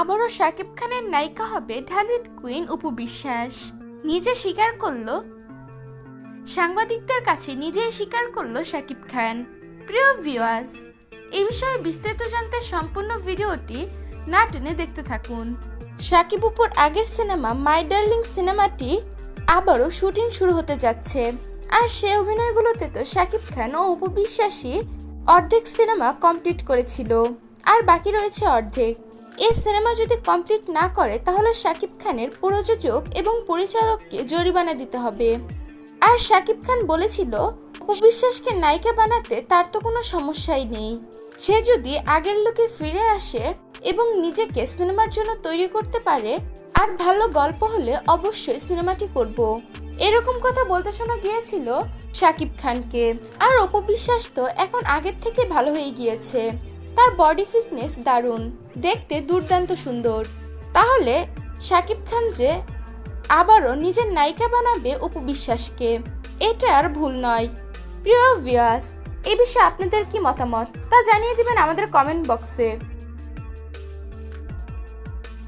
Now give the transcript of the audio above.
আবারও শাকিব খানের নায়িকা হবে ঢালিউড কুইন অপু বিশ্বাস। নিজে স্বীকার করল, সাংবাদিকদের কাছে নিজেই স্বীকার করল শাকিব খান। প্রিয় ভিউয়ার্স এই বিষয়ে বিস্তারিত জানতে সম্পূর্ণ ভিডিওটি না টেনে দেখতে থাকুন। শাকিব উপর আগের সিনেমা মাই ডার্লিং সিনেমাটি আবারও শুটিং শুরু হতে যাচ্ছে। আর সে অভিনয়গুলোতে তো শাকিব খান ও অপু বিশ্বাসী অর্ধেক সিনেমা কমপ্লিট করেছিল। আর বাকি রয়েছে অর্ধেক। এই সিনেমা যদি কমপ্লিট না করে, তাহলে শাকিব খানের প্রযোজক এবং পরিচালককে জরিমানা দিতে হবে। আর শাকিব খান বলেছিল অপবিশ্বাসকে নায়িকা বানাতে তার তো কোনো সমস্যাই নেই। সে যদি আগের লোকে ফিরে আসে এবং নিজেকে সিনেমার জন্য তৈরি করতে পারে, আর ভালো গল্প হলে অবশ্যই সিনেমাটি করব। এরকম কথা বলতে শোনা গিয়েছিল শাকিব খানকে। আর অপবিশ্বাস তো এখন আগের থেকে ভালো হয়ে গিয়েছে। তার বডি ফিটনেস দারুণ, দেখতে দুর্দান্ত সুন্দর। তাহলে শাকিব খান যে আবারও নিজের নায়িকা বানাবে উপবিশ্বাসকে বিশ্বাসকে, এটা আর ভুল নয়। প্রিয় ভিয়াস এ বিষয়ে আপনাদের কি মতামত? তা জানিয়ে দিবেন আমাদের কমেন্ট বক্সে